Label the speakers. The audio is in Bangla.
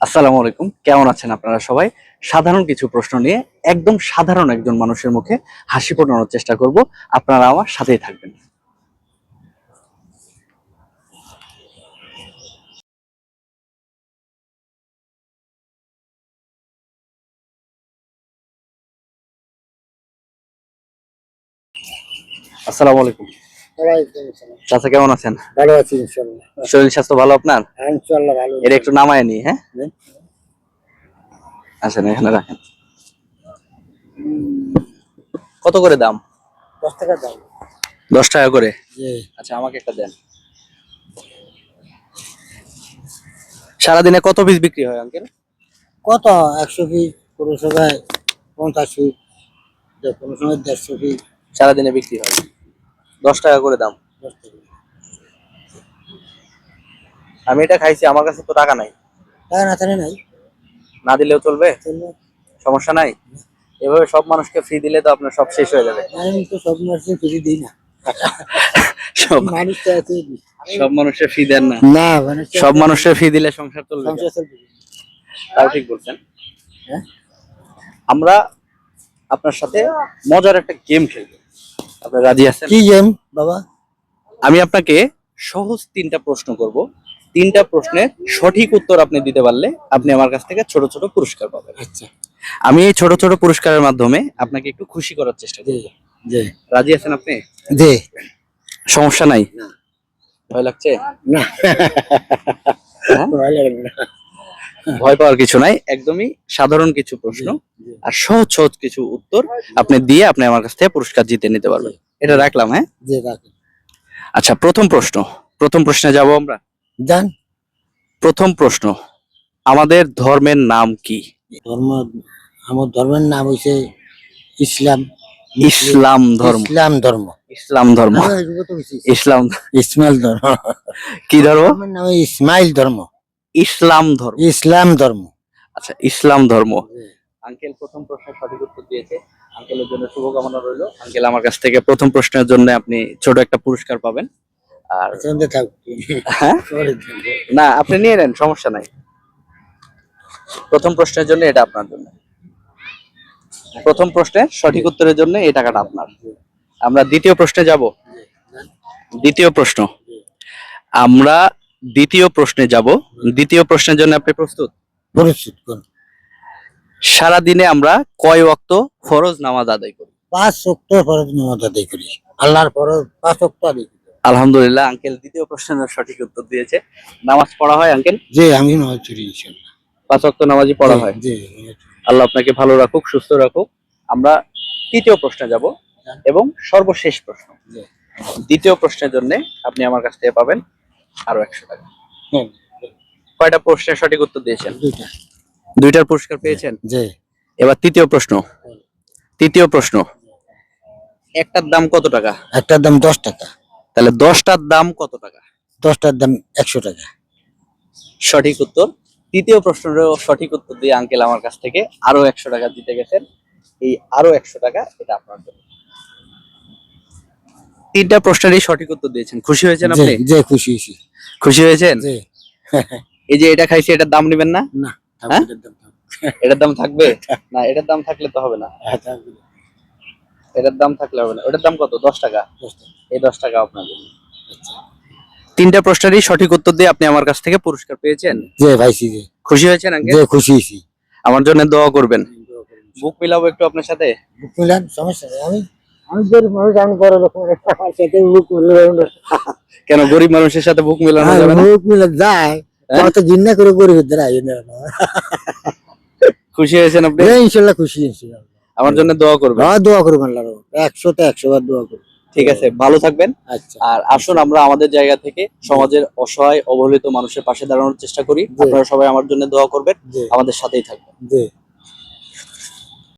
Speaker 1: আসসালামু আলাইকুম। কেমন আছেন আপনারা সবাই? সাধারণ কিছু প্রশ্ন নিয়ে একদম সাধারণ একজন মানুষের মুখে হাসি ফোটানোর চেষ্টা করব। আপনারা আমার সাথেই থাকবেন। আসসালামু আলাইকুম। চাচা কেমন আছেন?
Speaker 2: ভালো আছি ইনশাল্লাহ
Speaker 1: শরীর স্বাস্থ্য ভালো আপনার?
Speaker 2: ইনশাল্লাহ ভালো
Speaker 1: এটা একটু নামায় নি হ্যাঁ। আসেন এখানে রাখেন। কত করে দাম?
Speaker 2: দশ টাকা দাম।
Speaker 1: দশ টাকা করে? আচ্ছা আমাকে একটা দেন। সারাদিনে কত পিস বিক্রি হয় আঙ্কেল
Speaker 2: কত? একশো পিস কোনো সময় পঞ্চাশ পিস কোনো সময় দেড়শো পিস
Speaker 1: সারাদিনে বিক্রি হয়। দশ টাকা করে দাম। আমি এটা খাইছি আমার কাছে তো টাকা নাই।
Speaker 2: টাকা না থানে নাই।
Speaker 1: না দিলেও চলবে? সমস্যা নাই? এভাবে সব মানুষকে ফ্রি দিলে তো আপনার সব শেষ হয়ে যাবে।
Speaker 2: আমি তো সব মাসে ফিরে দিই না।
Speaker 1: সব
Speaker 2: মানুষ তো এত দিই।
Speaker 1: সব মানুষের ফ্রি দেন না।
Speaker 2: না
Speaker 1: সব মানুষের ফ্রি দিলে সংসার চলবে?
Speaker 2: সংসার চলবে।
Speaker 1: তাও ঠিক বলছেন।
Speaker 2: হ্যাঁ?
Speaker 1: আমরা আপনার সাথে মজার একটা গেম খেলব। আপনি রাজি আছেন?
Speaker 2: কি গেম বাবা।
Speaker 1: আমি আপনাকে সহজ তিনটা প্রশ্ন করব। তিনটা প্রশ্নের সঠিক উত্তর আপনি দিতে পারলে আপনি আমার কাছ থেকে ছোট ছোট পুরস্কার পাবেন।
Speaker 2: আচ্ছা।
Speaker 1: আমি এই ছোট ছোট পুরস্কারের মাধ্যমে আপনাকে একটু খুশি করার চেষ্টা
Speaker 2: জি
Speaker 1: করব।
Speaker 2: জি
Speaker 1: রাজি আছেন আপনি?
Speaker 2: জি।
Speaker 1: সমস্যা নাই? ভয় লাগছে?
Speaker 2: না।
Speaker 1: হ্যাঁ?
Speaker 2: না।
Speaker 1: ভয় পাওয়ার কিছু নাই একদমই সাধারণ কিছু প্রশ্ন। আর সহজ সহজ কিছু উত্তর আপনি দিয়ে আপনি আমার কাছ থেকে পুরস্কার জিতে নিতে পারবেন। এটা রাখলাম হ্যাঁ?
Speaker 2: জি রাখুন
Speaker 1: আচ্ছা প্রথম প্রশ্ন। প্রথম প্রশ্নে যাব আমরা?
Speaker 2: যান
Speaker 1: প্রথম প্রশ্ন। আমাদের ধর্মের নাম কি?
Speaker 2: ধর্ম আমার ধর্মের নাম হইছে ইসলাম।
Speaker 1: ইসলাম ধর্ম।
Speaker 2: ইসলাম ধর্ম।
Speaker 1: ইসলাম ধর্ম। ইসলাম
Speaker 2: ইসমাইল ধর্ম।
Speaker 1: কি ধর্ম?
Speaker 2: নাম ইসমাইল ধর্ম।
Speaker 1: ইসলাম ধর্ম।
Speaker 2: ইসলাম ধর্ম।
Speaker 1: আচ্ছা ইসলাম ধর্ম। আঙ্কেল প্রথম প্রশ্নের সঠিক উত্তর দিয়েছে। আঙ্কেলের জন্য শুভকামনা রইল। আঙ্কেল আমার কাছ থেকে প্রথম প্রশ্নের জন্য আপনি ছোট একটা পুরস্কার পাবেন। আর হ্যাঁ। না আপনি নিয়ে নেন সমস্যা নাই। প্রথম প্রশ্নের জন্য এটা আপনার জন্য। প্রথম প্রশ্নের সঠিক উত্তরের জন্য এই টাকাটা আপনার। আমরা দ্বিতীয় প্রশ্নে যাব। দ্বিতীয় প্রশ্ন। আমরা দ্বিতীয় প্রশ্নে যাব। দ্বিতীয় প্রশ্নের জন্য আপনি প্রস্তুত?
Speaker 2: পরিচিত কোন?
Speaker 1: সারা দিনে আমরা কয় ওয়াক্ত ফরজ নামাজ আদায় করি?
Speaker 2: পাঁচ শক্ত ফরজ নামাজ আদায় করি। আল্লাহর ফরজ পাঁচ শক্ত আদায় করি।
Speaker 1: আলহামদুলিল্লাহ আঙ্কেল দ্বিতীয় প্রশ্নের সঠিক উত্তর দিয়েছে। নামাজ পড়া হয় আঙ্কেল?
Speaker 2: যে আমি নামাজ পড়ি ইনশাল্লাহ
Speaker 1: পাঁচ ওয়াক্ত নামাজই পড়া হয়?
Speaker 2: জি
Speaker 1: আল্লাহ আপনাকে ভালো রাখুক সুস্থ রাখুক। আমরা তৃতীয় প্রশ্নে যাব এবং সর্বশেষ প্রশ্ন। দ্বিতীয় প্রশ্নের জন্য আপনি আমার কাছ থেকে পাবেন আরও একশো টাকা।
Speaker 2: হ্যাঁ,
Speaker 1: কয়টা প্রশ্নের সঠিক উত্তর দিয়েছেন?
Speaker 2: দুইটা।
Speaker 1: দুইটার পুরস্কার পেয়েছেন?
Speaker 2: জি।
Speaker 1: এবার তৃতীয় প্রশ্ন। তৃতীয় প্রশ্ন। একটার দাম কত টাকা?
Speaker 2: একটার দাম দশ টাকা।
Speaker 1: তাহলে দশটার দাম কত টাকা?
Speaker 2: দশটার দাম একশো টাকা।
Speaker 1: সঠিক উত্তর। তৃতীয় প্রশ্নেরও সঠিক উত্তর দিয়ে আঙ্কেল আমার কাছ থেকে আরও একশো টাকা দিতে গেছেন। এই আরও একশো টাকা এটা আপনার জন্য। তিনটা প্রশ্নেরই সঠিক উত্তর দিয়েছেন। খুশি হয়েছেন আপনি?
Speaker 2: যে খুশি।
Speaker 1: খুশি হয়েছেন?
Speaker 2: জি।
Speaker 1: এই যে এটা খাইছি এটার দাম নেবেন না?
Speaker 2: না।
Speaker 1: হ্যাঁ?
Speaker 2: এটার দাম
Speaker 1: দাম থাকবে? না এটার দাম থাকলে তো হবে না।
Speaker 2: হ্যাঁ,
Speaker 1: এটার দাম থাকলে হবে না। ওটার দাম কত? দশ টাকা? এই দশ টাকা আপনার জন্য।
Speaker 2: আচ্ছা।
Speaker 1: তিনটা প্রশ্নেরই সঠিক উত্তর দিয়ে আপনি আমার কাছ থেকে পুরস্কার পেয়েছেন। খুশি হয়েছেন আঙ্কেল?
Speaker 2: খুশি হয়েছি।
Speaker 1: আমার জন্য দোয়া করবেন। বুক মিলাবো একটু আপনার সাথে?
Speaker 2: বুক মিলান সমস্যা নেই। আমি আমি গরিব মানুষ আমি বড় লোক সাথে বুক মিলান
Speaker 1: কেন গরিব মানুষের সাথে বুক মিলানো
Speaker 2: হ্যাঁ,
Speaker 1: যাবে না?
Speaker 2: বুক মিলান যায়।
Speaker 1: হ্যাঁ?
Speaker 2: কত জিন্না করে গরিব দ্বারা
Speaker 1: খুশি হয়েছেন আপনি?
Speaker 2: ইনশাল্লাহ খুশি ইনশাল্লাহ।
Speaker 1: আমার জন্য দোয়া করবেন।
Speaker 2: হ্যাঁ দোয়া করবেন আল্লাহ একশো তে একশো বার দোয়া করবেন।
Speaker 1: ঠিক আছে ভালো থাকবেন।
Speaker 2: আচ্ছা।
Speaker 1: আর আসুন আমরা আমাদের জায়গা থেকে সমাজের অসহায় অবহেলিত মানুষের পাশে দাঁড়ানোর চেষ্টা করি। আপনারা সবাই আমার জন্য দোয়া করবেন। আমাদের সাথেই থাকবেন।
Speaker 2: জি।